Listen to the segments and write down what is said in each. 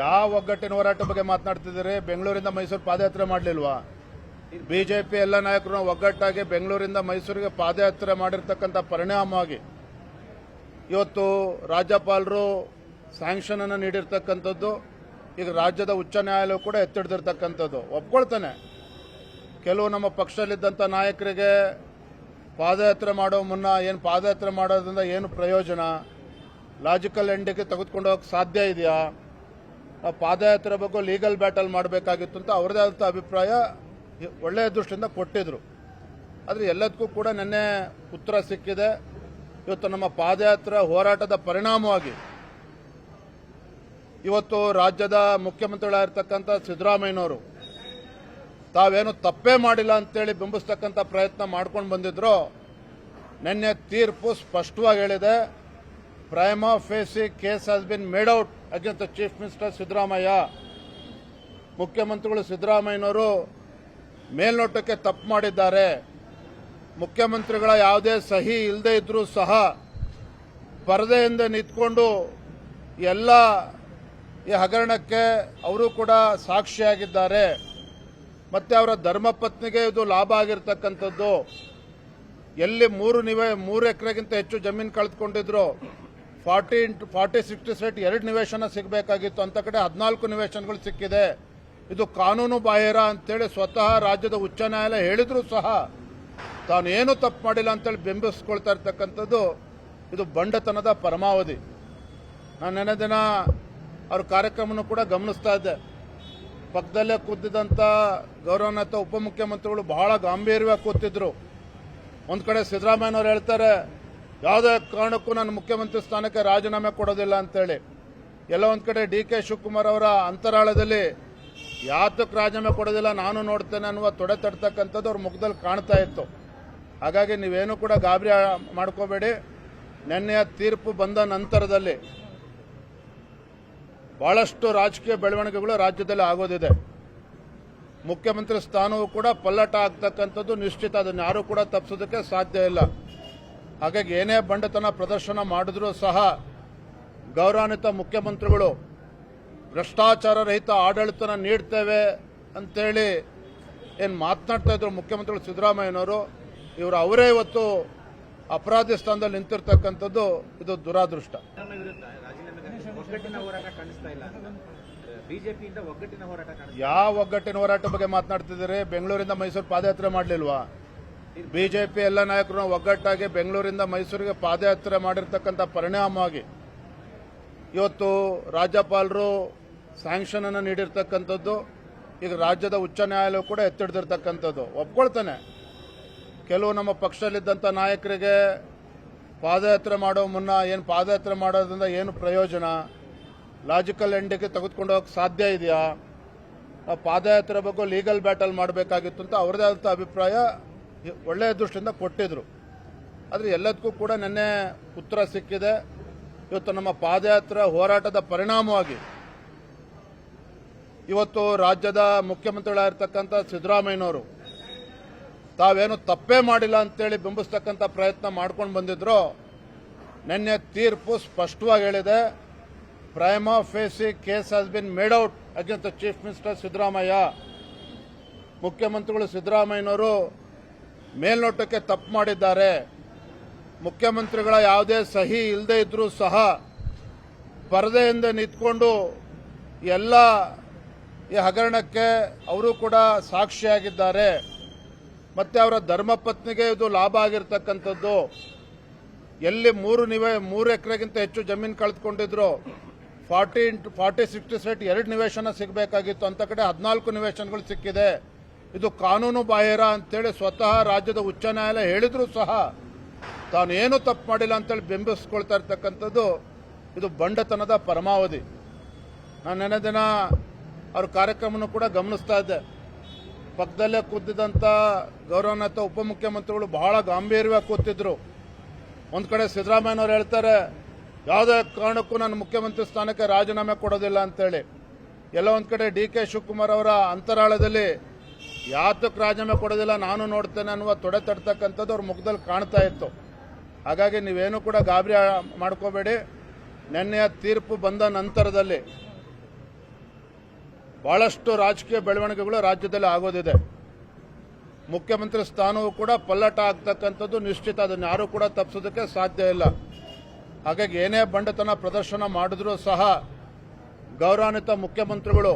ಯಾವ ಒಗ್ಗಟ್ಟಿನ ಹೋರಾಟ ಬಗ್ಗೆ ಮಾತನಾಡ್ತಿದ್ದಾರೆ? ಬೆಂಗಳೂರಿಂದ ಮೈಸೂರು ಪಾದಯಾತ್ರೆ ಮಾಡಲಿಲ್ವಾ? ಬಿಜೆಪಿ ಎಲ್ಲ ನಾಯಕರು ಒಗ್ಗಟ್ಟಾಗಿ ಬೆಂಗಳೂರಿಂದ ಮೈಸೂರಿಗೆ ಪಾದಯಾತ್ರೆ ಮಾಡಿರ್ತಕ್ಕಂಥ ಪರಿಣಾಮವಾಗಿ ಇವತ್ತು ರಾಜ್ಯಪಾಲರು ಸ್ಯಾಂಕ್ಷನ್ ಅನ್ನು ನೀಡಿರ್ತಕ್ಕಂಥದ್ದು, ಈಗ ರಾಜ್ಯದ ಉಚ್ಚ ನ್ಯಾಯಾಲಯ ಕೂಡ ಎತ್ತಿಡ್ದಿರ್ತಕ್ಕಂಥದ್ದು. ಒಪ್ಕೊಳ್ತಾನೆ. ಕೆಲವು ನಮ್ಮ ಪಕ್ಷದಲ್ಲಿದ್ದಂಥ ನಾಯಕರಿಗೆ ಪಾದಯಾತ್ರೆ ಮಾಡೋ ಮುನ್ನ ಏನು ಪಾದಯಾತ್ರೆ ಮಾಡೋದ್ರಿಂದ ಏನು ಪ್ರಯೋಜನ? ಲಾಜಿಕಲ್ ಎಂಡಿಗೆ ತೆಗೆದುಕೊಂಡು ಹೋಗಕ್ಕೆ ಸಾಧ್ಯ ಇದೆಯಾ? ಪಾದಯಾತ್ರೆ ಬಗ್ಗೆ ಲೀಗಲ್ ಬ್ಯಾಟಲ್ ಮಾಡಬೇಕಾಗಿತ್ತು ಅಂತ ಅವರದೇ ಆದಂಥ ಅಭಿಪ್ರಾಯ ಒಳ್ಳೆಯ ದೃಷ್ಟಿಯಿಂದ ಕೊಟ್ಟಿದ್ರು. ಆದರೆ ಎಲ್ಲದಕ್ಕೂ ಕೂಡ ನಿನ್ನೆ ಉತ್ತರ ಸಿಕ್ಕಿದೆ. ಇವತ್ತು ನಮ್ಮ ಪಾದಯಾತ್ರೆ ಹೋರಾಟದ ಪರಿಣಾಮವಾಗಿ ಇವತ್ತು ರಾಜ್ಯದ ಮುಖ್ಯಮಂತ್ರಿಗಳಾಗಿರ್ತಕ್ಕಂಥ ಸಿದ್ದರಾಮಯ್ಯನವರು ತಾವೇನು ತಪ್ಪೇ ಮಾಡಿಲ್ಲ ಅಂತೇಳಿ ಬಿಂಬಿಸ್ತಕ್ಕಂಥ ಪ್ರಯತ್ನ ಮಾಡ್ಕೊಂಡು ಬಂದಿದ್ರು. ನಿನ್ನೆ ತೀರ್ಪು ಸ್ಪಷ್ಟವಾಗಿ ಹೇಳಿದೆ. Prima facie case has been made out against chief minister Siddaramaiah. ಮುಖ್ಯಮಂತ್ರಿಗಳು ಸಿದ್ದರಾಮಯ್ಯನವರು ಮೇಲ್ನೋಟಕ್ಕೆ ತಪ್ಪು ಮಾಡಿದ್ದಾರೆ. ಮುಖ್ಯಮಂತ್ರಿಗಳ ಯಾವುದೇ ಸಹಿ ಇಲ್ಲದೇ ಇದ್ರೂ ಸಹ ಪರದೆಯಿಂದ ನಿಂತ್ಕೊಂಡು ಎಲ್ಲ ಈ ಹಗರಣಕ್ಕೆ ಅವರು ಕೂಡ ಸಾಕ್ಷಿಯಾಗಿದ್ದಾರೆ. ಮತ್ತೆ ಅವರ ಧರ್ಮಪತ್ನಿಗೆ ಇದು ಲಾಭ ಆಗಿರ್ತಕ್ಕಂಥದ್ದು. ಎಲ್ಲಿ ಮೂರು ನಿವೇ, ಮೂರು ಎಕರೆಗಿಂತ ಹೆಚ್ಚು ಜಮೀನು ಕಳೆದುಕೊಂಡಿದ್ರು. Forty into, forty sixty site ಎರಡು ನಿವೇಶನ ಸಿಗಬೇಕಾಗಿತ್ತು. ಅಂತ ಕಡೆ ಹದಿನಾಲ್ಕು ನಿವೇಶನಗಳು ಸಿಕ್ಕಿದೆ. ಇದು ಕಾನೂನು ಬಾಹಿರ ಅಂತೇಳಿ ಸ್ವತಃ ರಾಜ್ಯದ ಉಚ್ಚ ನ್ಯಾಯಾಲಯ ಹೇಳಿದರೂ ಸಹ ತಾನು ಏನು ತಪ್ಪು ಮಾಡಿಲ್ಲ ಅಂತೇಳಿ ಬಿಂಬಿಸ್ಕೊಳ್ತಾ ಇರ್ತಕ್ಕಂಥದ್ದು ಇದು ಬಂಡತನದ ಪರಮಾವಧಿ. ನಾನು ನೆನೆ ದಿನ ಅವ್ರ ಕಾರ್ಯಕ್ರಮನೂ ಕೂಡ ಗಮನಿಸ್ತಾ ಇದ್ದೆ. ಪಕ್ಕದಲ್ಲೇ ಕೂತಿದ್ದಂಥ ಗೌರವಾನ್ವಿತ ಉಪಮುಖ್ಯಮಂತ್ರಿಗಳು ಬಹಳ ಗಾಂಭೀರ್ಯವಾಗಿ ಕೂತಿದ್ರು. ಒಂದು ಕಡೆ ಸಿದ್ದರಾಮಯ್ಯನವ್ರು ಹೇಳ್ತಾರೆ, ಯಾವುದೇ ಕಾರಣಕ್ಕೂ ನಾನು ಮುಖ್ಯಮಂತ್ರಿ ಸ್ಥಾನಕ್ಕೆ ರಾಜೀನಾಮೆ ಕೊಡೋದಿಲ್ಲ ಅಂತೇಳಿ. ಎಲ್ಲ ಒಂದು ಕಡೆ ಡಿ ಕೆ ಶಿವಕುಮಾರ್ ಅವರ ಅಂತರಾಳದಲ್ಲಿ, ಯಾತಕ್ಕೆ ರಾಜೀನಾಮೆ ಕೊಡೋದಿಲ್ಲ ನಾನು ನೋಡ್ತೇನೆ ಅನ್ನುವ ತೊಡೆ ತಡ್ತಕ್ಕಂಥದ್ದು ಅವ್ರ ಮುಖದಲ್ಲಿ ಕಾಣ್ತಾ ಇತ್ತು. ಹಾಗಾಗಿ ನೀವೇನು ಕೂಡ ಗಾಬರಿ ಮಾಡ್ಕೋಬೇಡಿ. ನಿನ್ನೆಯ ತೀರ್ಪು ಬಂದ ನಂತರದಲ್ಲಿ ಬಹಳಷ್ಟು ರಾಜಕೀಯ ಬೆಳವಣಿಗೆಗಳು ರಾಜ್ಯದಲ್ಲಿ ಆಗೋದಿದೆ. ಮುಖ್ಯಮಂತ್ರಿ ಸ್ಥಾನವೂ ಕೂಡ ಪಲ್ಲಟ ಆಗ್ತಕ್ಕಂಥದ್ದು ನಿಶ್ಚಿತ, ಅದನ್ನು ಯಾರೂ ಕೂಡ ತಪ್ಪಿಸೋದಕ್ಕೆ ಸಾಧ್ಯ ಇಲ್ಲ. ಹಾಗಾಗಿ ಏನೇ ಬಂಡತನ ಪ್ರದರ್ಶನ ಮಾಡಿದ್ರೂ ಸಹ ಗೌರವಾನ್ವಿತ ಮುಖ್ಯಮಂತ್ರಿಗಳು ಭ್ರಷ್ಟಾಚಾರ ರಹಿತ ಆಡಳಿತನ ನೀಡ್ತೇವೆ ಅಂತೇಳಿ ಏನು ಮಾತನಾಡ್ತಾ ಇದ್ರು ಮುಖ್ಯಮಂತ್ರಿಗಳು ಸಿದ್ದರಾಮಯ್ಯನವರು, ಇವರು ಅವರೇ ಇವತ್ತು ಅಪರಾಧಿ ಸ್ಥಾನದಲ್ಲಿ ನಿಂತಿರ್ತಕ್ಕಂಥದ್ದು ಇದು ದುರಾದೃಷ್ಟ. ಒಗ್ಗಟ್ಟಿನ ಹೋರಾಟ ಕಾಣಿಸ್ತಾ ಇಲ್ಲ ಬಿಜೆಪಿಯಿಂದ ಒಗ್ಗಟ್ಟಿನ ಹೋರಾಟ ಯಾವ ಒಗ್ಗಟ್ಟಿನ ಹೋರಾಟ ಬಗ್ಗೆ ಮಾತನಾಡ್ತಿದ್ದಾರೆ? ಬೆಂಗಳೂರಿಂದ ಮೈಸೂರು ಪಾದಯಾತ್ರೆ ಮಾಡಲಿಲ್ವಾ? ಬಿಜೆಪಿ ಎಲ್ಲ ನಾಯಕರು ಒಗ್ಗಟ್ಟಾಗಿ ಬೆಂಗಳೂರಿಂದ ಮೈಸೂರಿಗೆ ಪಾದಯಾತ್ರೆ ಮಾಡಿರ್ತಕ್ಕಂಥ ಪರಿಣಾಮವಾಗಿ ಇವತ್ತು ರಾಜ್ಯಪಾಲರು ಸ್ಯಾಂಕ್ಷನ್ ಅನ್ನು ನೀಡಿರ್ತಕ್ಕಂಥದ್ದು, ಈಗ ರಾಜ್ಯದ ಉಚ್ಚ ನ್ಯಾಯಾಲಯ ಕೂಡ ಎತ್ತಿಡ್ದಿರ್ತಕ್ಕಂಥದ್ದು. ಒಪ್ಕೊಳ್ತಾನೆ. ಕೆಲವು ನಮ್ಮ ಪಕ್ಷದಲ್ಲಿದ್ದಂಥ ನಾಯಕರಿಗೆ ಪಾದಯಾತ್ರೆ ಮಾಡೋ ಮುನ್ನ ಏನು ಪಾದಯಾತ್ರೆ ಮಾಡೋದ್ರಿಂದ ಏನು ಪ್ರಯೋಜನ? ಲಾಜಿಕಲ್ ಎಂಡಿಗೆ ತೆಗೆದುಕೊಂಡು ಹೋಗಕ್ಕೆ ಸಾಧ್ಯ ಇದೆಯಾ? ಆ ಪಾದಯಾತ್ರೆ ಬಗ್ಗೆ ಲೀಗಲ್ ಬ್ಯಾಟಲ್ ಮಾಡಬೇಕಾಗಿತ್ತು ಅಂತ ಅವ್ರದೇ ಆದಂಥ ಅಭಿಪ್ರಾಯ ಒಳ್ಳೆಯ ದೃಷ್ಟಿಯಿಂದ ಕೊಟ್ಟಿದ್ರು. ಆದರೆ ಎಲ್ಲದಕ್ಕೂ ಕೂಡ ನಿನ್ನೆ ಉತ್ತರ ಸಿಕ್ಕಿದೆ. ಇವತ್ತು ನಮ್ಮ ಪಾದಯಾತ್ರಾ ಹೋರಾಟದ ಪರಿಣಾಮವಾಗಿ ಇವತ್ತು ರಾಜ್ಯದ ಮುಖ್ಯಮಂತ್ರಿಗಳಾಗಿರ್ತಕ್ಕಂಥ ಸಿದ್ದರಾಮಯ್ಯನವರು ತಾವೇನು ತಪ್ಪೇ ಮಾಡಿಲ್ಲ ಅಂತೇಳಿ ಬಿಂಬಿಸ್ತಕ್ಕಂಥ ಪ್ರಯತ್ನ ಮಾಡ್ಕೊಂಡು ಬಂದಿದ್ರು, ನಿನ್ನೆ ತೀರ್ಪು ಸ್ಪಷ್ಟವಾಗಿ ಹೇಳಿದೆ. Prima facie case case been been made out the Chief minister Siddaramaiah ಮುಖ್ಯಮಂತ್ರಿಗಳು ಸಿದ್ದರಾಮಯ್ಯನವರು ಮೇಲ್ನೋಟಕ್ಕೆ ತಪ್ಪು ಮಾಡಿದ್ದಾರೆ. ಮುಖ್ಯಮಂತ್ರಿಗಳ ಯಾವುದೇ ಸಹಿ ಇಲ್ಲದೆ ಇದ್ದರೂ ಸಹ ಪರದೆಯಿಂದ ನಿಂತ್ಕೊಂಡು ಎಲ್ಲ ಈ ಹಗರಣಕ್ಕೆ ಅವರು ಕೂಡ ಸಾಕ್ಷಿಯಾಗಿದ್ದಾರೆ. ಮತ್ತು ಅವರ ಧರ್ಮಪತ್ನಿಗೆ ಇದು ಲಾಭ ಆಗಿರ್ತಕ್ಕಂಥದ್ದು. ಎಲ್ಲಿ ಮೂರು ನಿವೇ, ಮೂರು ಎಕರೆಗಿಂತ ಹೆಚ್ಚು ಜಮೀನು ಕಳೆದುಕೊಂಡಿದ್ರು. Forty into forty sixty site ಎರಡು ನಿವೇಶನ ಸಿಗಬೇಕಾಗಿತ್ತು. ಅಂತ ಕಡೆ ಹದಿನಾಲ್ಕು ನಿವೇಶನಗಳು ಸಿಕ್ಕಿದೆ. ಇದು ಕಾನೂನು ಬಾಹಿರ ಅಂತೇಳಿ ಸ್ವತಃ ರಾಜ್ಯದ ಉಚ್ಚ ನ್ಯಾಯಾಲಯ ಹೇಳಿದ್ರು ಸಹ ತಾನು ಏನು ತಪ್ಪು ಮಾಡಿಲ್ಲ ಅಂತೇಳಿ ಬೆಂಬಿಸ್ಕೊಳ್ತಾ ಇರ್ತಕ್ಕಂಥದ್ದು ಇದು ಬಂಡತನದ ಪರಮಾವಧಿ. ನಾನು ನೆನೆ ದಿನ ಅವ್ರ ಕಾರ್ಯಕ್ರಮನೂ ಕೂಡ ಗಮನಿಸ್ತಾ ಇದ್ದೆ. ಪಕ್ಕದಲ್ಲೇ ಕೂತಿದ್ದಂಥ ಗೌರವಾನ್ವಿತ ಉಪಮುಖ್ಯಮಂತ್ರಿಗಳು ಬಹಳ ಗಾಂಭೀರ್ಯವಾಗಿ ಕೂತಿದ್ರು. ಒಂದು ಕಡೆ ಸಿದ್ದರಾಮಯ್ಯನವ್ರು ಹೇಳ್ತಾರೆ ಯಾವುದೇ ಕಾರಣಕ್ಕೂ ನಾನು ಮುಖ್ಯಮಂತ್ರಿ ಸ್ಥಾನಕ್ಕೆ ರಾಜೀನಾಮೆ ಕೊಡೋದಿಲ್ಲ ಅಂತೇಳಿ. ಎಲ್ಲ ಒಂದು ಕಡೆ ಡಿ ಕೆ ಶಿವಕುಮಾರ್ ಅವರ ಅಂತರಾಳದಲ್ಲಿ ಯಾತಕ್ಕೆ ರಾಜೀನಾಮೆ ಕೊಡೋದಿಲ್ಲ ನಾನು ನೋಡ್ತೇನೆ ಅನ್ನುವ ತೊಡೆ ತಡ್ತಕ್ಕಂಥದ್ದು ಅವ್ರ ಮುಖದಲ್ಲಿ ಕಾಣ್ತಾ ಇತ್ತು. ಹಾಗಾಗಿ ನೀವೇನು ಕೂಡ ಗಾಬರಿ ಮಾಡ್ಕೋಬೇಡಿ. ನಿನ್ನೆಯ ತೀರ್ಪು ಬಂದ ನಂತರದಲ್ಲಿ ಬಹಳಷ್ಟು ರಾಜಕೀಯ ಬೆಳವಣಿಗೆಗಳು ರಾಜ್ಯದಲ್ಲಿ ಆಗೋದಿದೆ. ಮುಖ್ಯಮಂತ್ರಿ ಸ್ಥಾನವೂ ಕೂಡ ಪಲ್ಲಟ ಆಗ್ತಕ್ಕಂಥದ್ದು ನಿಶ್ಚಿತ, ಅದನ್ನು ಯಾರೂ ಕೂಡ ತಪ್ಪಿಸೋದಕ್ಕೆ ಸಾಧ್ಯ ಇಲ್ಲ. ಹಾಗಾಗಿ ಏನೇ ಬಂಡತನ ಪ್ರದರ್ಶನ ಮಾಡಿದ್ರೂ ಸಹ ಗೌರವಾನ್ವಿತ ಮುಖ್ಯಮಂತ್ರಿಗಳು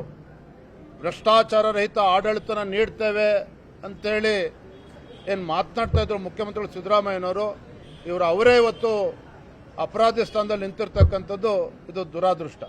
ಭ್ರಷ್ಟಾಚಾರ ರಹಿತ ಆಡಳಿತನ ನೀಡ್ತೇವೆ ಅಂತೇಳಿ ಏನು ಮಾತನಾಡ್ತಾ ಇದ್ರು ಮುಖ್ಯಮಂತ್ರಿಗಳು ಸಿದ್ದರಾಮಯ್ಯನವರು, ಇವರು ಅವರೇ ಇವತ್ತು ಅಪರಾಧಿ ಸ್ಥಾನದಲ್ಲಿ ನಿಂತಿರ್ತಕ್ಕಂಥದ್ದು ಇದು ದುರಾದೃಷ್ಟ.